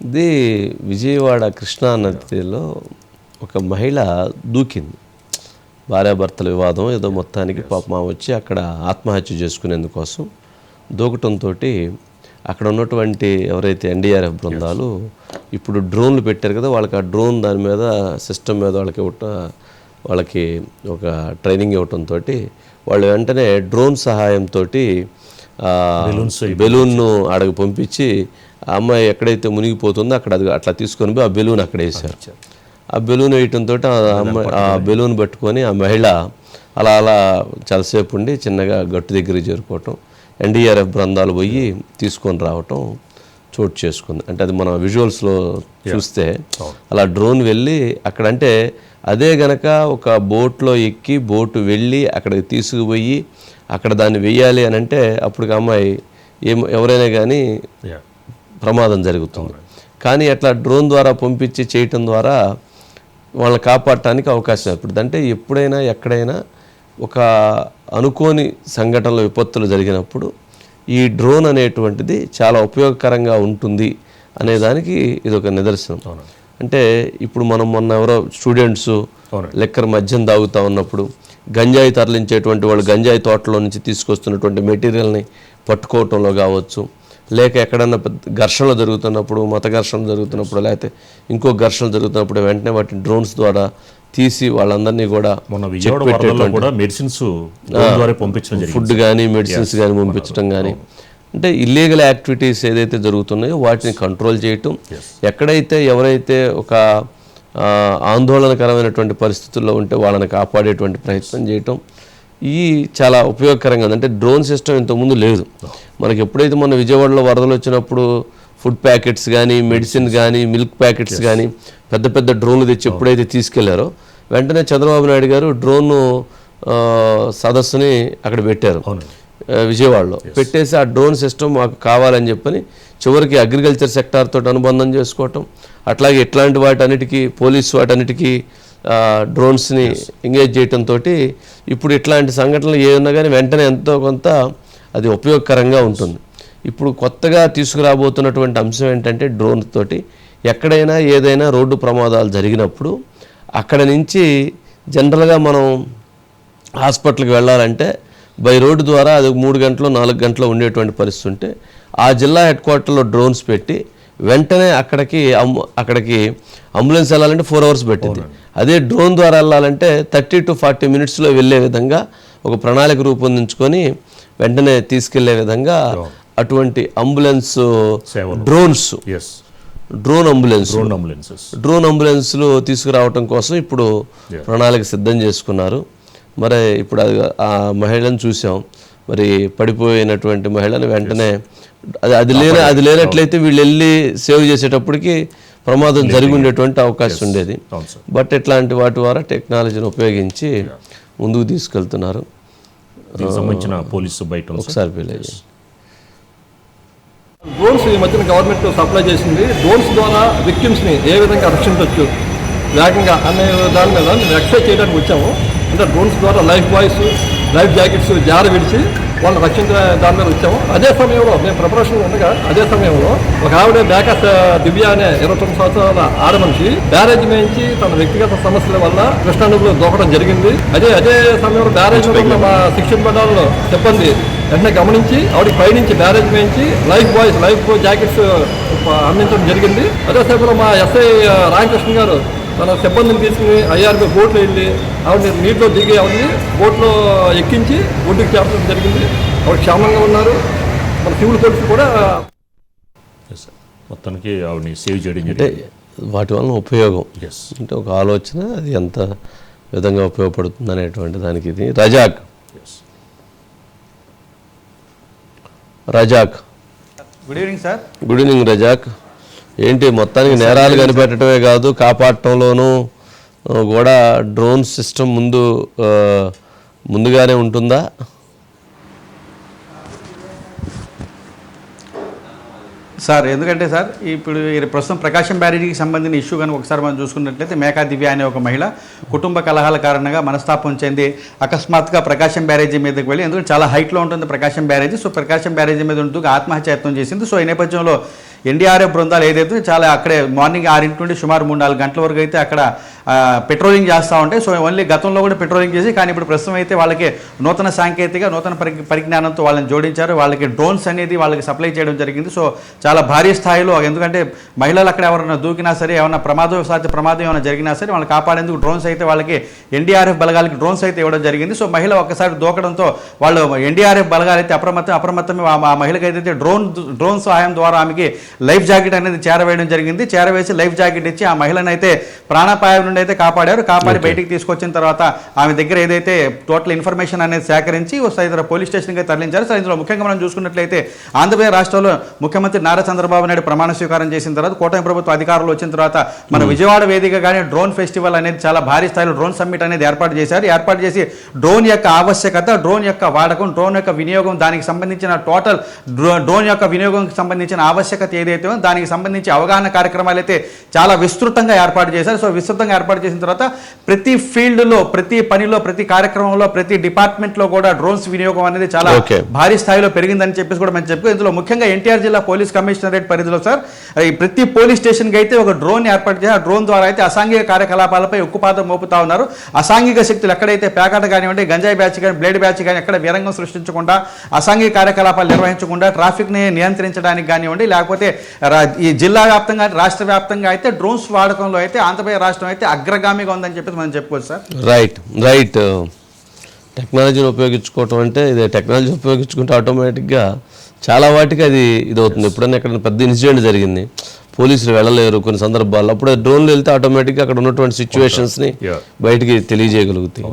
ఇది విజయవాడ కృష్ణా నదిలో ఒక మహిళ దూకింది. భార్యాభర్తల వివాదం ఏదో మొత్తానికి పాపం వచ్చి అక్కడ ఆత్మహత్య చేసుకునేందుకోసం దూకటంతో అక్కడ ఉన్నటువంటి ఎవరైతే ఎన్డీఆర్ఎఫ్ బృందాలు ఇప్పుడు డ్రోన్లు పెట్టారు కదా వాళ్ళకి ఆ డ్రోన్ దాని మీద సిస్టమ్ మీద వాళ్ళకి వాళ్ళకి ఒక ట్రైనింగ్ ఇవ్వటంతో వాళ్ళు వెంటనే డ్రోన్ సహాయంతో బెలూన్ను అడగ పంపించి ఆ అమ్మాయి ఎక్కడైతే మునిగిపోతుందో అక్కడ అది అట్లా తీసుకొని పోయి ఆ బెలూన్ అక్కడ వేశారు. ఆ బెలూన్ వేయటంతో ఆ అమ్మాయి ఆ బెలూన్ పట్టుకొని ఆ మహిళ అలా అలా చాలాసేపు ఉండి చిన్నగా గట్టు దగ్గరికి చేరుకోవటం ఎన్డీఆర్ఎఫ్ బృందాలు పోయి తీసుకొని రావటం చోటు చేసుకుంది. అంటే అది మనం విజువల్స్లో చూస్తే అలా డ్రోన్ వెళ్ళి అక్కడంటే అదే గనక ఒక బోట్లో ఎక్కి బోటు వెళ్ళి అక్కడికి తీసుకుపోయి అక్కడ దాన్ని వెయ్యాలి అని అంటే అప్పటికి అమ్మాయి ఏం ఎవరైనా కానీ ప్రమాదం జరుగుతుంది. కానీ అట్లా డ్రోన్ ద్వారా పంపించి చేయటం ద్వారా వాళ్ళని కాపాడటానికి అవకాశం ఇప్పుడు అంటే ఎప్పుడైనా ఎక్కడైనా ఒక అనుకోని సంఘటనలు విపత్తులు జరిగినప్పుడు ఈ డ్రోన్ అనేటువంటిది చాలా ఉపయోగకరంగా ఉంటుంది అనే దానికి ఇది ఒక నిదర్శనం అంటే ఇప్పుడు మనం మొన్న ఎవరో స్టూడెంట్స్. లెక్కర్ మద్యం తాగుతూ ఉన్నప్పుడు గంజాయి తరలించేటువంటి వాళ్ళు గంజాయి తోటలో నుంచి తీసుకొస్తున్నటువంటి మెటీరియల్ని పట్టుకోవటంలో కావచ్చు లేక ఎక్కడన్నా ఘర్షణలు జరుగుతున్నప్పుడు మత ఘర్షణలు జరుగుతున్నప్పుడు లేకపోతే ఇంకో ఘర్షణలు జరుగుతున్నప్పుడు వెంటనే వాటిని డ్రోన్స్ ద్వారా తీసి వాళ్ళందరినీ కూడా వరదల్లో కూడా మెడిసిన్స్ ఫుడ్ కానీ మెడిసిన్స్ కానీ పంపించడం కానీ అంటే ఇల్లీగల్ యాక్టివిటీస్ ఏదైతే జరుగుతున్నాయో వాటిని కంట్రోల్ చేయటం. ఎక్కడైతే ఎవరైతే ఒక ఆందోళనకరమైనటువంటి పరిస్థితుల్లో ఉంటే వాళ్ళని కాపాడేటువంటి ప్రయత్నం చేయటం. ఈ చాలా ఉపయోగకరంగా ఉంది. అంటే డ్రోన్ సిస్టమ్ ఇంతకుముందు లేదు. మనకి ఎప్పుడైతే మన విజయవాడలో వరదలు వచ్చినప్పుడు ఫుడ్ ప్యాకెట్స్ కానీ మెడిసిన్ కానీ మిల్క్ ప్యాకెట్స్ కానీ పెద్ద పెద్ద డ్రోన్లు తెచ్చి ఎప్పుడైతే తీసుకెళ్ళారో వెంటనే చంద్రబాబు నాయుడు గారు డ్రోన్ సదస్సుని అక్కడ పెట్టారు. విజయవాడలో. పెట్టేసి ఆ డ్రోన్ సిస్టమ్ మాకు కావాలని చెప్పని చివరికి అగ్రికల్చర్ సెక్టార్ తోటి అనుబంధం చేసుకోవటం అట్లాగే ఇట్లాంటి వాటన్నిటికీ పోలీస్ వాటన్నిటికీ డ్రోన్స్ని ఎంగేజ్ చేయటంతో ఇప్పుడు ఇట్లాంటి సంఘటనలు ఏమన్నా కానీ వెంటనే ఎంతో కొంత అది ఉపయోగకరంగా ఉంటుంది. ఇప్పుడు కొత్తగా తీసుకురాబోతున్నటువంటి అంశం ఏంటంటే డ్రోన్ తోటి ఎక్కడైనా ఏదైనా రోడ్డు ప్రమాదాలు జరిగినప్పుడు అక్కడ నుంచి జనరల్గా మనం హాస్పిటల్కి వెళ్ళాలంటే బై రోడ్డు ద్వారా అది మూడు గంటలు నాలుగు గంటలు ఉండేటువంటి పరిస్థితి ఉంటే ఆ జిల్లా హెడ్ క్వార్టర్లో డ్రోన్స్ పెట్టి వెంటనే అక్కడికి అక్కడికి అంబులెన్స్ వెళ్ళాలంటే ఫోర్ అవర్స్ పెట్టింది. అదే డ్రోన్ ద్వారా వెళ్ళాలంటే థర్టీ టు ఫార్టీ మినిట్స్లో వెళ్ళే విధంగా ఒక ప్రణాళిక రూపొందించుకొని వెంటనే తీసుకెళ్ళే విధంగా అటువంటి ambulance. Drones drone ambulance drone ambulances drone అంబులెన్స్లు తీసుకురావటం కోసం ఇప్పుడు ప్రణాళిక సిద్ధం చేసుకున్నారు. మరి ఇప్పుడు అది ఆ మహిళను చూసాం. మరి పడిపోయినటువంటి మహిళను వెంటనే అది అది లేని అది లేనట్లయితే వీళ్ళు వెళ్ళి సేవ్ చేసేటప్పటికి ప్రమాదం జరిగి ఉండేటువంటి అవకాశం ఉండేది. బట్ ఇట్లాంటి వాటి ద్వారా టెక్నాలజీని ఉపయోగించి ముందుకు తీసుకెళ్తున్నారు. దీనికి సంబంధించిన పోలీసు బయట. ఒకసారి పిల్లలు డ్రోన్స్ ఈ మధ్యన గవర్నమెంట్ సప్లై చేసింది. డ్రోన్స్ ద్వారా విక్టిమ్స్ని ఏ విధంగా రక్షించవచ్చు వేగంగా అనే దాని మీద మేము ఎక్సైజ్ చేయడానికి వచ్చాము. అంటే డ్రోన్స్ ద్వారా లైఫ్ బాయ్స్ లైఫ్ జాకెట్స్ జార విడిచి వాళ్ళని రక్షించిన దాని మీద వచ్చాము. అదే సమయంలో మేము ప్రిపరేషన్ ఉండగా అదే సమయంలో ఒక ఆవిడ మేకస్ దివ్య అనే ఇరవై తొమ్మిది సంవత్సరాల ఆడ మనిషి బ్యారేజ్ మేయించి తన వ్యక్తిగత సమస్యల వల్ల కృష్ణానదిలో దూకడం జరిగింది. అదే అదే సమయంలో బ్యారేజ్ మా శిక్షణ మండలంలో సిబ్బంది వెంటనే గమనించి ఆవిడకి పైనుంచి బ్యారేజ్ మేయించి లైఫ్ బాయ్స్ లైఫ్ జాకెట్స్ అందించడం జరిగింది. అదే సమయంలో మా ఎస్ఐ రామకృష్ణ గారు తన సిబ్బందిని తీసుకుని ఐఆర్బి బోట్లో వెళ్ళి ఆవిడని నీటిలో దిగి ఆవిడని బోట్లో ఎక్కించి ఒడ్డుకి చేర్చడం జరిగింది. ఆవిడ క్షేమంగా ఉన్నారు. మన సివిల్ పోలీసు కూడా. మొత్తానికి ఆవిడని సేవ్ చేయడం అంటే జరిగింది వాటి వలన ఉపయోగం. ఎస్ అంటే ఒక ఆలోచన అది ఎంత విధంగా ఉపయోగపడుతుంది అనేటువంటి దానికి ఇది. Razak. Yes Razak. Good evening sir good evening Razak. ఏంటి మొత్తానికి నేరాలు కనిపెట్టడమే కాదు కాపాడటంలోనూ కూడా డ్రోన్ సిస్టమ్ ముందు ముందుగానే ఉంటుందా? సార్ ఎందుకంటే సార్ ఇప్పుడు ప్రస్తుతం ప్రకాశం బ్యారేజీకి సంబంధించిన ఇష్యూ కానీ ఒకసారి మనం చూసుకున్నట్లయితే మేకా దివ్య అనే ఒక మహిళ కుటుంబ కలహాల కారణంగా మనస్తాపం చెంది అకస్మాత్తుగా ప్రకాశం బ్యారేజీ మీదకి వెళ్ళి ఎందుకంటే చాలా హైట్లో ఉంటుంది ప్రకాశం బ్యారేజీ. సో ప్రకాశం బ్యారేజీ మీద ఉంటూ ఆత్మహత్య యత్నం చేసింది. సో ఈ నేపథ్యంలో ఎన్డీఆర్ఎఫ్ బృందాలు ఏదైతే చాలా అక్కడే మార్నింగ్ ఆరింటి నుండి సుమారు మూడు నాలుగు గంటల వరకు అయితే అక్కడ పెట్రోలింగ్ చేస్తూ ఉంటాయి సో ఓన్లీ గతంలో కూడా పెట్రోలింగ్ చేసి కానీ ఇప్పుడు ప్రస్తుతం అయితే వాళ్ళకి నూతన సాంకేతిక నూతన పరి పరిజ్ఞానంతో వాళ్ళని జోడించారు. వాళ్ళకి డ్రోన్స్ అనేది వాళ్ళకి సప్లై చేయడం జరిగింది. సో చాలా భారీ స్థాయిలో ఎందుకంటే మహిళలు అక్కడ ఎవరైనా దూకినా సరే ఏమైనా ప్రమాదం సాధ్య ప్రమాదం ఏమైనా జరిగినా సరే వాళ్ళని కాపాడేందుకు డ్రోన్స్ అయితే వాళ్ళకి ఎన్డీఆర్ఎఫ్ బలగాలకి డ్రోన్స్ అయితే ఇవ్వడం జరిగింది. సో మహిళ ఒక్కసారి దూకడంతో వాళ్ళు ఎన్డీఆర్ఎఫ్ బలగాలు అయితే అప్రమత్తం అప్రమత్తమే ఆ- ఆ మహిళకి అయితే డ్రోన్ డ్రోన్ సహాయం ద్వారా ఆమెకి లైఫ్ జాకెట్ అనేది చేరవేయడం జరిగింది. చేరవేసి లైఫ్ జాకెట్ ఇచ్చి ఆ మహిళనైతే అయితే ప్రాణాపాయం నుండి అయితే కాపాడారు. కాపాడి బయటికి తీసుకొచ్చిన తర్వాత ఆమె దగ్గర ఏదైతే టోటల్ ఇన్ఫర్మేషన్ అనేది సేకరించి సైతం పోలీస్ స్టేషన్కి తరలించారు. సో ఇందులో ముఖ్యంగా మనం చూసుకున్నట్లయితే ఆంధ్రప్రదేశ్ రాష్ట్రంలో ముఖ్యమంత్రి నారా చంద్రబాబు నాయుడు ప్రమాణ స్వీకారం చేసిన తర్వాత కూటమి ప్రభుత్వ అధికారులు వచ్చిన తర్వాత మన విజయవాడ వేదికగానే డ్రోన్ ఫెస్టివల్ అనేది చాలా భారీ స్థాయిలో డ్రోన్ సమ్మిట్ అనేది ఏర్పాటు చేశారు. ఏర్పాటు చేసి డ్రోన్ యొక్క ఆవశ్యకత డ్రోన్ యొక్క వాడకం డ్రోన్ యొక్క వినియోగం దానికి సంబంధించిన టోటల్ డ్రో- డ్రోన్ యొక్క వినియోగంకి సంబంధించిన ఆవశ్యకత ఏదైతే దానికి సంబంధించి అవగాహన కార్యక్రమాలు అయితే చాలా విస్తృతంగా ఏర్పాటు చేశారు. సో విస్తృతంగా ఏర్పాటు చేసిన తర్వాత ప్రతి ఫీల్డ్లో ప్రతి పనిలో ప్రతి కార్యక్రమంలో ప్రతి డిపార్ట్మెంట్లో కూడా డ్రోన్స్ వినియోగం అనేది చాలా. భారీ స్థాయిలో పెరిగిందని చెప్పేసి కూడా మనం చెప్పుకో ఇందులో ముఖ్యంగా ఎన్టీఆర్ జిల్లా పోలీస్ కమిషనరేట్ పరిధిలో సార్ ఈ ప్రతి పోలీస్ స్టేషన్కి అయితే ఒక డ్రోన్ ఏర్పాటు చేసి ఆ డ్రోన్ ద్వారా అయితే అసాంఘిక కార్యకలాపాలపై ఉక్కుపాతం మోపుతా ఉన్నారు అసాంఘిక శక్తులు ఎక్కడైతే పేకాట కానివ్వండి గంజాయి బ్యాచ్ కానీ బ్లేడ్ బ్యాచ్ కానీ ఎక్కడ విరంగం సృష్టించకుండా అసాంఘిక కార్యకలాపాలు నిర్వహించకుండా ట్రాఫిక్ని నియంత్రించడానికి కానివ్వండి లేకపోతే ఈ జిల్లా వ్యాప్తంగా రాష్ట్ర వ్యాప్తంగా అయితే డ్రోన్స్ వాడకంలో అయితే ఆంధ్రప్రదేశ్ రాష్ట్రం అయితే అగ్రగామిగా ఉందని చెప్పేసి మనం చెప్పుకోవచ్చు సార్. రైట్ రైట్ టెక్నాలజీని ఉపయోగించుకోవటం అంటే ఇది టెక్నాలజీ ఉపయోగించుకుంటే ఆటోమేటిక్గా చాలా వాటికి అది ఇది అవుతుంది ఎప్పుడైనా ఎక్కడ పెద్ద ఇన్సిడెంట్ జరిగింది పోలీసులు వెళ్ళలేరు కొన్ని సందర్భాల్లో అప్పుడు డ్రోన్లు వెళ్తే ఆటోమేటిక్గా అక్కడ ఉన్నటువంటి సిచ్యువేషన్స్ని. బయటికి తెలియజేయగలుగుతాయి.